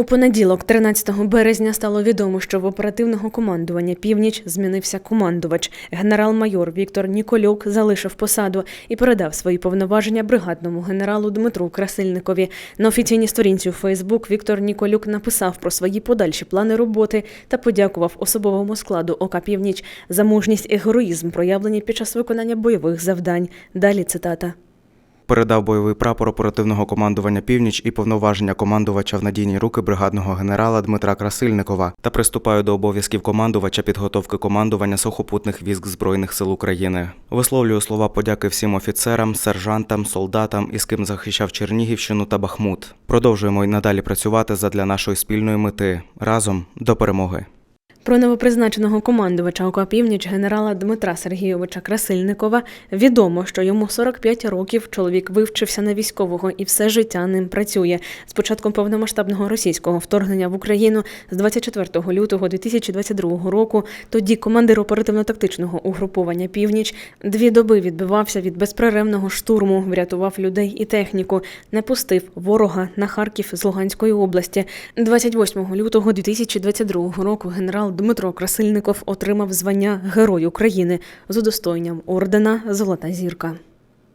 У понеділок, 13 березня, стало відомо, що в оперативного командування Північ змінився командувач. Генерал-майор Віктор Ніколюк залишив посаду і передав свої повноваження бригадному генералу Дмитру Красильникові. На офіційній сторінці у Фейсбук Віктор Ніколюк написав про свої подальші плани роботи та подякував особовому складу ОК Північ за мужність і героїзм, проявлені під час виконання бойових завдань. Далі цитата. Передав бойовий прапор оперативного командування Північ і повноваження командувача в надійні руки бригадного генерала Дмитра Красильникова та приступаю до обов'язків командувача підготовки командування сухопутних військ Збройних сил України. Висловлюю слова подяки всім офіцерам, сержантам, солдатам, із ким захищав Чернігівщину та Бахмут. Продовжуємо й надалі працювати задля нашої спільної мети разом до перемоги. Про новопризначеного командувача ОК «Північ» генерала Дмитра Сергійовича Красильникова відомо, що йому 45 років чоловік вивчився на військового і все життя ним працює. З початком повномасштабного російського вторгнення в Україну з 24 лютого 2022 року тоді командир оперативно-тактичного угруповання «Північ» дві доби відбивався від безперервного штурму, врятував людей і техніку, не пустив ворога на Харків з Луганської області. 28 лютого 2022 року генерал Дмитро Красильников отримав звання Герой України з удостоєнням ордена Золота зірка.